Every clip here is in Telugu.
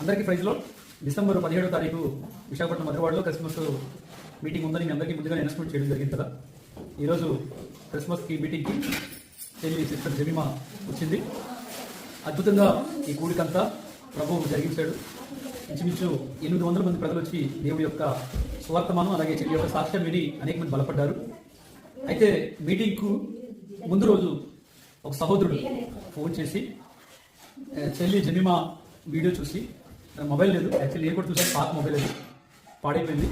అందరికీ ప్రైజ్లో డిసెంబర్ పదిహేడో తారీఖు విశాఖపట్నం మధురవాడలో క్రిస్మస్ మీటింగ్ ఉందని మీ అందరికీ ముందుగా అనౌన్స్మెంట్ చేయడం జరిగింది కదా. ఈరోజు క్రిస్మస్కి మీటింగ్కి చెల్లి సిస్టర్ జమిమా వచ్చింది. అద్భుతంగా ఈ కూడికంతా ప్రభువు జరిగించాడు. ఇంచుమించు ఎనిమిది వందల మంది ప్రజలు వచ్చి దేవుడి యొక్క స్వార్థమానం అలాగే చెల్లి యొక్క సాక్ష్యం విని అనేక మంది బలపడ్డారు. అయితే మీటింగ్కు ముందు రోజు ఒక సహోదరుడు ఫోన్ చేసి చెల్లి జమిమా వీడియో చూసి తన మొబైల్ లేదు. యాక్చువల్లీ నేను కూడా చూసాను పాత మొబైల్ అది. పాడైపోయింది.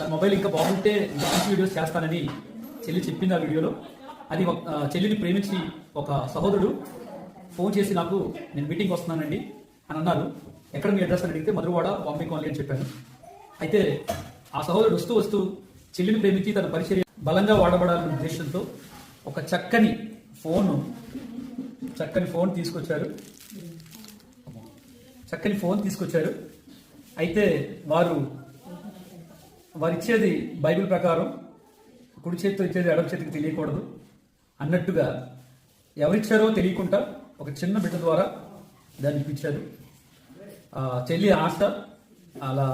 తన మొబైల్ ఇంకా బాగుంటే ఇంకా మంచి వీడియోస్ చేస్తానని చెల్లి చెప్పింది ఆ వీడియోలో. అది ఒక- చెల్లిని ప్రేమించి ఒక సహోదరుడు ఫోన్ చేసి నాకు నేను మీటింగ్ వస్తున్నానండి అని అన్నారు. ఎక్కడ మీ అడ్రస్ అని అడిగితే మధురవాడ బాంబే కాలనీ అని చెప్పాను. అయితే ఆ సహోదరుడు వస్తూ వస్తూ చెల్లిని ప్రేమించి తన పరిచర్య బలంగా వాడబడాలనే ఉద్దేశంతో ఒక చక్కని ఫోన్ చక్కని ఫోన్ తీసుకొచ్చారు. చక్కని ఫోన్ తీసుకొచ్చారు. అయితే వారు వారు ఇచ్చేది బైబిల్ ప్రకారం కుడి చేతితో ఇచ్చేది ఎడమ చేతికి తెలియకూడదు. అన్నట్టుగా ఎవరిచ్చారో తెలియకుండా ఒక చిన్న బిడ్డ ద్వారా దాన్ని ఇప్పించారు. చెల్లి ఆశ అలా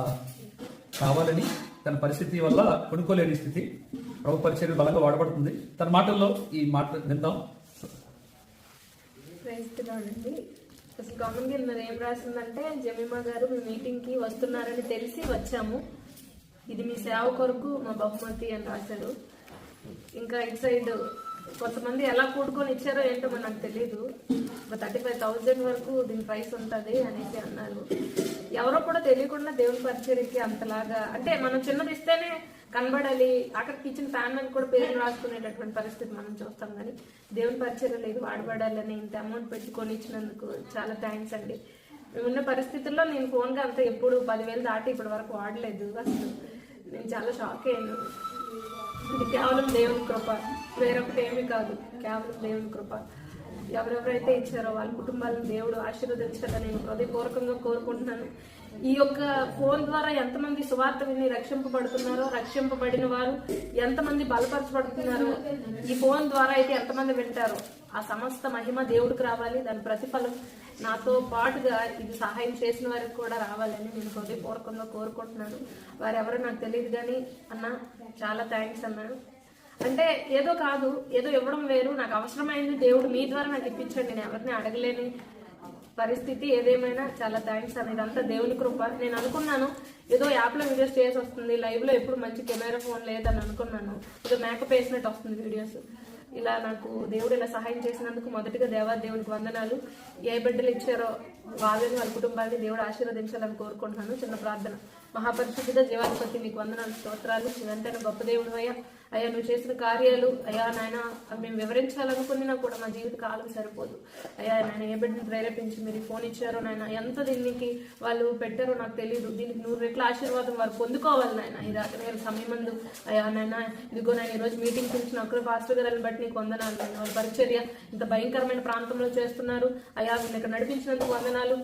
కావాలని తన పరిస్థితి వల్ల కొనుక్కోలేని స్థితి. ప్రభు పరిచయం బలంగా వాడబడుతుంది. తన మాటల్లో ఈ మాట విందాం. అసలు కామన్గా మరి ఏం రాసిందంటే జమీమా గారు మీ మీటింగ్కి వస్తున్నారని తెలిసి వచ్చాము. ఇది మీ సేవ కొరకు మా బహుమతి అని రాశారు. ఇంకా ఇటు సైడ్ కొంతమంది ఎలా కూడుకొని ఇచ్చారో ఏంటో మరి నాకు తెలియదు ఒక థర్టీ ఫైవ్ థౌజండ్ వరకు దీని ప్రైస్ ఉంటుంది అనేసి అన్నారు. ఎవరో కూడా తెలియకుండా దేవుని పరిచయకి అంతలాగా అంటే మనం చిన్నది ఇస్తేనే కనబడాలి. అక్కడికి ఇచ్చిన ఫ్యాన్ అని కూడా పేరు రాసుకునేటటువంటి పరిస్థితి మనం చూస్తాం. కానీ దేవుని పరిచయం లేదు. వాడబడాలని ఇంత అమౌంట్ పెట్టుకొని ఇచ్చినందుకు చాలా థ్యాంక్స్ అండి. మేమున్న పరిస్థితుల్లో నేను ఫోన్గా అంత ఎప్పుడు పదివేలు దాటి ఇప్పటి వరకు వాడలేదు. అసలు నేను చాలా షాక్ అయ్యాను. ఇది కేవలం దేవుని కృప. వేరొకటి ఏమీ కాదు. కేవలం దేవుని కృప. ఎవరెవరైతే ఇచ్చారో వాళ్ళ కుటుంబాలను దేవుడు ఆశీర్వదించాలని నేను హృదయపూర్వకంగా కోరుకుంటున్నాను. ఈ యొక్క ఫోన్ ద్వారా ఎంతమంది సువార్త విని రక్షింపబడుతున్నారో రక్షింపబడిన వారు ఎంతమంది బలపరచబడుతున్నారో ఈ ఫోన్ ద్వారా అయితే ఎంతమంది వింటారో ఆ సమస్త మహిమ దేవుడికి రావాలి. దాని ప్రతిఫలం నాతో పాటుగా ఇది సహాయం చేసిన వారికి కూడా రావాలని నేను హృదయపూర్వకంగా కోరుకుంటున్నాను. వారెవరో నాకు తెలియదు కానీ అన్న చాలా థ్యాంక్స్ అన్నాను అంటే ఏదో కాదు ఏదో ఇవ్వడం వేరు. నాకు అవసరమైంది దేవుడు మీ ద్వారా నాకు ఇప్పించండి. నేను ఎవరిని అడగలేని పరిస్థితి ఏదేమైనా చాలా థ్యాంక్స్ అనేది ఇదంతా దేవుని కృప. నేను అనుకున్నాను ఏదో యాప్లో వీడియోస్ చేసి వస్తుంది లైవ్లో ఎప్పుడు మంచి కెమెరా ఫోన్ లేదని అనుకున్నాను. ఏదో మేకప్ వేసినట్టు వస్తుంది వీడియోస్ ఇలా నాకు దేవుడు ఇలా సహాయం చేసినందుకు మొదటిగా దేవా దేవునికి వందనాలు. ఏ బిడ్డలు ఇచ్చారో వాళ్ళని వాళ్ళ కుటుంబాన్ని దేవుడు ఆశీర్వదించాలని కోరుకుంటున్నాను. చిన్న ప్రార్థన. మహాపరిశుద్ధిగా జీవాధిపతి మీకు వందనాలు స్తోత్రాలు. వెంటనే గొప్ప దేవుడు అయ్యా. అయ్యా నువ్వు చేసిన కార్యాలు అయ్యా నాయన అవి మేము వివరించాలనుకున్నా కూడా మా జీవిత కాలం సరిపోదు. అయ్యా నాయన ఏ బిడ్డను ప్రేరేపించి మీరు ఫోన్ ఇచ్చారో నాయన ఎంత దీనికి వాళ్ళు పెట్టారో నాకు తెలియదు దీనికి నూరు రెట్ల ఆశీర్వాదం వారు పొందుకోవాలి నాయన. ఈ రాత్రి వేళ సమయం ముందు అయ్యా నాయన ఇదిగో నేను ఈరోజు మీటింగ్ పిలిచిన అక్కడ పాస్టర్ గారిని బట్టి నీకు వందనాలు వాళ్ళ పరిచర్య ఇంత భయంకరమైన ప్రాంతంలో చేస్తున్నారు. అయ్యా వీళ్ళు ఇక్కడ నడిపించినందుకు వందనాలు.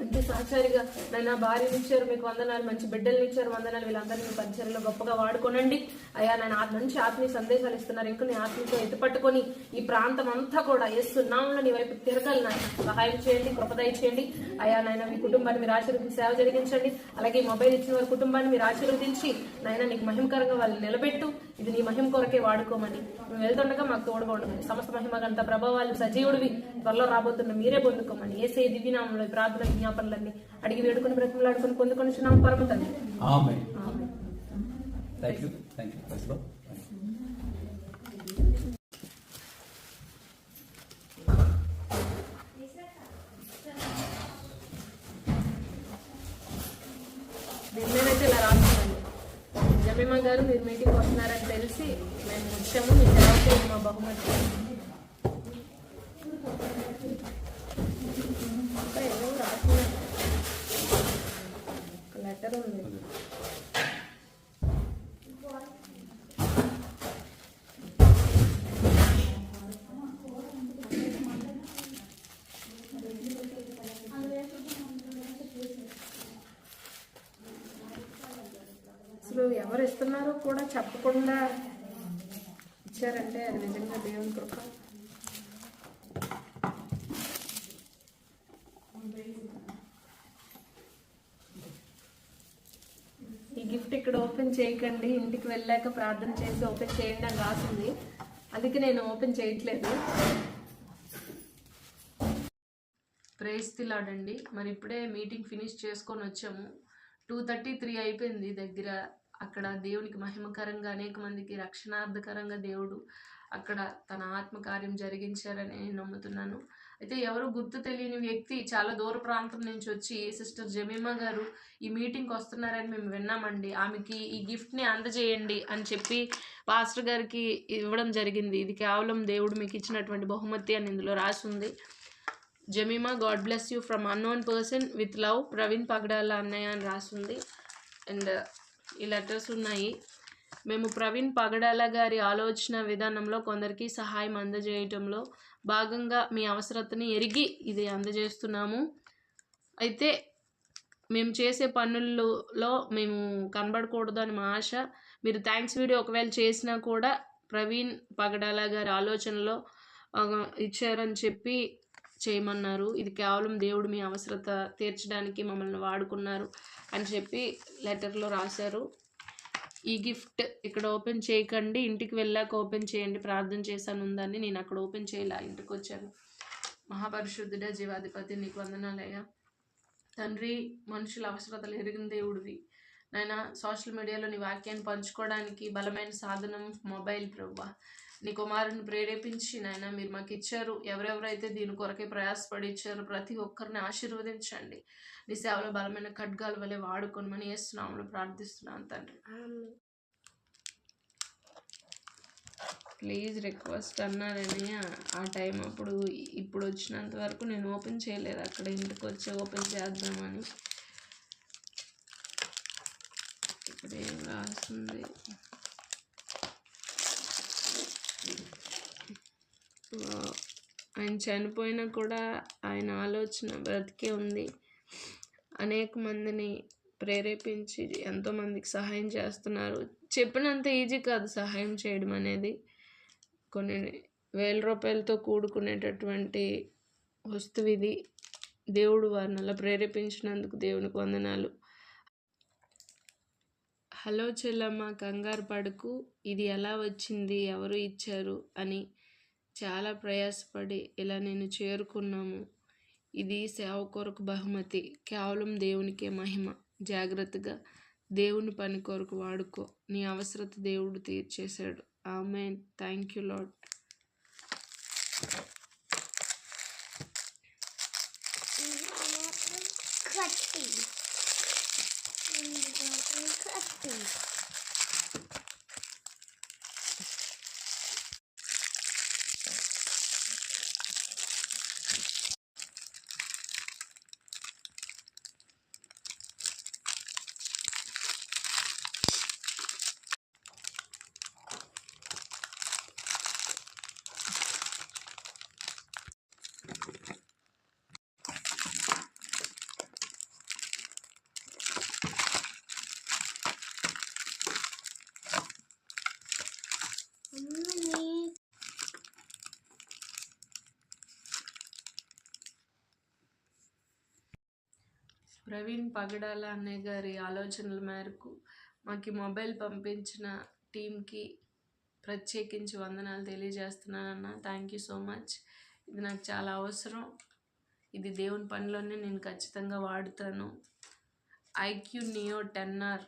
మంచి సహచారిగా నాయన భార్యనిచ్చారు మీకు వందనాలు. మంచి బిడ్డల్ని ఇచ్చారు వందనాలు. వీళ్ళందరినీ పరిచర్యలో గొప్పగా వాడుకోనండి. అయ్యా నేను మంచి ఆత్మీయ సందేశాలు ఇస్తున్నారు. ఇంకా నీ ఆత్మీయతో ఎత్తుపట్టుకొని ఈ ప్రాంతం అంతా కూడా ఎస్తున్నాంలో నీ వైపు తిరగాలి నాయన. సహాయం చేయండి కృపదయ చేయండి. అయ్యా నాయన మీ కుటుంబాన్ని మీరు ఆశీర్వదించి సేవ జరిగించండి. అలాగే మొబైల్ ఇచ్చిన వారి కుటుంబాన్ని మీరు ఆశీర్వదించి నాయన నీకు మహిమకరంగా వాళ్ళు నిలబెట్టు. ఇది నీ మహిమ కొరకే వాడుకోమని. మేము వెళ్తుండగా మాకు తోడుగా ఉండమని సమస్త మహిమ గంత ప్రభావాలు సజీవుడివి. త్వరలో రాబోతున్న మీరే పొందుకోమని ఏసే దివ్యనామంలో ప్రార్థన విజ్ఞాపనలన్నీ అడిగి వేడుకొని బ్రతిమలాడుకొని పొందుకొని చున్నాం పరమ తండ్రి. Amen. Thank you thank you first దీని మీదైతే ఇలా రాస్తున్నాను జమీమా గారు మీరు మీటింగ్ వస్తున్నారని తెలిసి మేము వచ్చాము. మీ సేవకి ఇది మా బహుమతి. ఇంకా ఏదో రాస్తున్నాను ఒక లెటర్ ఉంది. ఎవరు ఇస్తున్నారో కూడా చెప్పకుండా ఇచ్చారంటే అది నిజంగా దేవుని కృప. ఈ గిఫ్ట్ ఇక్కడ ఓపెన్ చేయకండి. ఇంటికి వెళ్ళాక ప్రార్థన చేసి ఓపెన్ చేయండి అని రాసింది. అందుకే నేను ఓపెన్ చేయట్లేదు. ప్రేస్ తిలాడండి మరి ఇప్పుడే మీటింగ్ ఫినిష్ చేసుకొని వచ్చాము. టూ థర్టీ త్రీ అయిపోయింది దగ్గర. అక్కడ దేవునికి మహిమకరంగా అనేక మందికి రక్షణార్థకరంగా దేవుడు అక్కడ తన ఆత్మకార్యం జరిగించారని నేను నమ్ముతున్నాను. అయితే ఎవరు గుర్తు తెలియని వ్యక్తి చాలా దూర ప్రాంతం నుంచి వచ్చి సిస్టర్ జమీమా గారు ఈ మీటింగ్కి వస్తున్నారని మేము విన్నామండి. ఆమెకి ఈ గిఫ్ట్ని అందజేయండి అని చెప్పి పాస్టర్ గారికి ఇవ్వడం జరిగింది. ఇది కేవలం దేవుడు మీకు ఇచ్చినటువంటి బహుమతి అని ఇందులో రాసి ఉంది. Jemima God bless you from unknown person with love Praveen Pagadala అన్నయ్య అని రాసింది అండ్ ఈ లెటర్స్ ఉన్నాయి. మేము ప్రవీణ్ పగడాల గారి ఆలోచన విధానంలో కొందరికి సహాయం అందజేయటంలో భాగంగా మీ అవసరతని ఎరిగి ఇది అందజేస్తున్నాము. అయితే మేము చేసే పనుల్లో మేము కనబడకూడదు అని మా ఆశ. మీరు థ్యాంక్స్ వీడియో ఒకవేళ చేసినా కూడా ప్రవీణ్ పగడాల గారి ఆలోచనలో ఇచ్చారని చెప్పి చేయమన్నారు. ఇది కేవలం దేవుడు మీ అవసరత తీర్చడానికి మమ్మల్ని వాడుకున్నారు అని చెప్పి లెటర్లో రాశారు. ఈ గిఫ్ట్ ఇక్కడ ఓపెన్ చేయకండి. ఇంటికి వెళ్ళాక ఓపెన్ చేయండి. ప్రార్థన చేశాను ఉందని నేను అక్కడ ఓపెన్ చేయలే ఇంటికి వచ్చాను మహాపరిశుద్ధుడ జీవాధిపతి నీకు వందనాలయ్యా. తండ్రి మనుషుల అవసరతలు ఎరిగిన దేవుడివి. నాయన సోషల్ మీడియాలో నీ వాక్యాన్ని పంచుకోవడానికి బలమైన సాధనం మొబైల్ ప్రభా. నీ కుమారుని ప్రేరేపించి నాయన మీరు మాకు ఇచ్చారు ఎవరెవరైతే దీని కొరకే ప్రయాసపడి ఇచ్చారో ప్రతి ఒక్కరిని ఆశీర్వదించండి. నీ సేవలో బలమైన ఖడ్గాల వలె వాడుకోనమని వేస్తున్నాము ప్రార్థిస్తున్నాను తండ్రి. ప్లీజ్ రిక్వెస్ట్ అన్నారని ఆ- ఆ టైం అప్పుడు ఇప్పుడు వచ్చినంత వరకు నేను ఓపెన్ చేయలేదు. అక్కడ ఇంటికి వచ్చి ఓపెన్ చేద్దామని. ఇక్కడ ఏం రాస్తుంది ఆయన చనిపోయినా కూడా ఆయన ఆలోచన బ్రతికే ఉంది. అనేక మందిని ప్రేరేపించి ఎంతోమందికి సహాయం చేస్తున్నారు. చెప్పినంత ఈజీ కాదు సహాయం చేయడం అనేది. కొన్ని వేల రూపాయలతో కూడుకునేటటువంటి వస్తువు ఇది. దేవుడు వారిని అలా ప్రేరేపించినందుకు దేవునికి వందనాలు. హలో చెల్లమ్మ కంగారు పడకు ఇది ఎలా వచ్చింది ఎవరు ఇచ్చారు అని చాలా ప్రయాసపడి ఇలా నేను చేరుకున్నాము. ఇది సేవ కొరకు బహుమతి కేవలం దేవునికే మహిమ. జాగ్రత్తగా దేవుని పని కొరకు వాడుకో. నీ అవసరత దేవుడు తీర్చేశాడు. ఆమె thank you lord Praveen Pagadala అన్నయ్య గారి ఆలోచనల మేరకు మాకు మొబైల్ పంపించిన టీంకి ప్రత్యేకించి వందనాలు తెలియజేస్తున్నానన్న. Thank you so much. ఇది నాకు చాలా అవసరం. ఇది దేవుని పనిలోనే నేను ఖచ్చితంగా వాడుతాను. ఐక్యూ నియో టెన్ ఆర్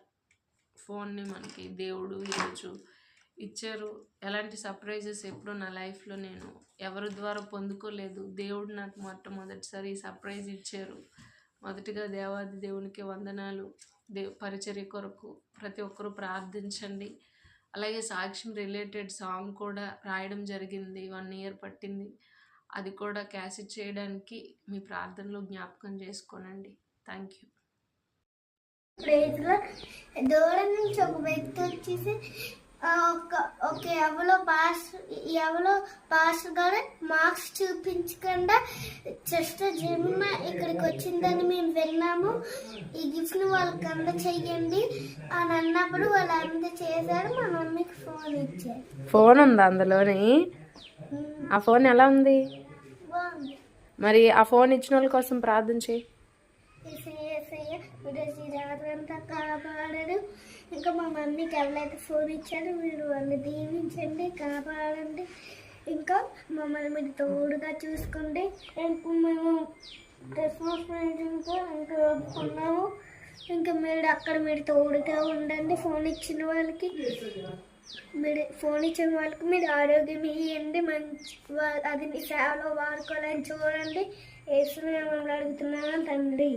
ఫోన్ని మనకి దేవుడు ఈరోజు ఇచ్చారు. ఎలాంటి సర్ప్రైజెస్ ఎప్పుడూ నా లైఫ్లో నేను ఎవరి ద్వారా పొందుకోలేదు. దేవుడు నాకు మొట్టమొదటిసారి ఈ సర్ప్రైజ్ ఇచ్చారు. మొదటిగా దేవాది దేవునికి వందనాలు దే పరిచర్య కొరకు ప్రతి ఒక్కరూ ప్రార్థించండి. అలాగే సాక్ష్యం రిలేటెడ్ సాంగ్ కూడా రాయడం జరిగింది వన్ ఇయర్ పట్టింది. అది కూడా క్యాసెట్ చేయడానికి మీ ప్రార్థనలో జ్ఞాపకం చేసుకోనండి. Thank you. దూరం నుంచి ఒక వ్యక్తి వచ్చేసి ఒక ఎవరో పాస్ ఎవరో పాస్ గారు మార్క్స్ చూపించకుండా సిస్టర్ జిమ్మ ఇక్కడికి వచ్చిందని మేము విన్నాము. ఈ గిఫ్ట్ని వాళ్ళకి అందచేయండి అని అన్నప్పుడు వాళ్ళు అంద చేశారు. మా మమ్మీకి ఫోన్ ఇచ్చారు. ఫోన్ ఉందా అందులోని? ఆ ఫోన్ ఎలా ఉంది? బాగుంది. మరి ఆ ఫోన్ ఇచ్చిన వాళ్ళ కోసం అంతా కాపాడరు ఇంకా మా మమ్మీకి ఎవరైతే ఫోన్ ఇచ్చారో మీరు వాళ్ళు దీవించండి కాపాడండి. ఇంకా మమ్మల్ని మీరు తోడుగా చూసుకోండి. ఇంకా మేము క్రిస్మస్ ఇంకా ఇంకా ఉన్నాము ఇంకా మీరు అక్కడ మీరు తోడుగా ఉండండి ఫోన్ ఇచ్చిన వాళ్ళకి. మీరు ఫోన్ ఇచ్చిన వాళ్ళకి మీరు ఆరోగ్యం ఇవ్వండి మంచి అది మీ సేవలో వాడుకోవాలని చూడండి. వేసుకుని అడుగుతున్నాను తండ్రి.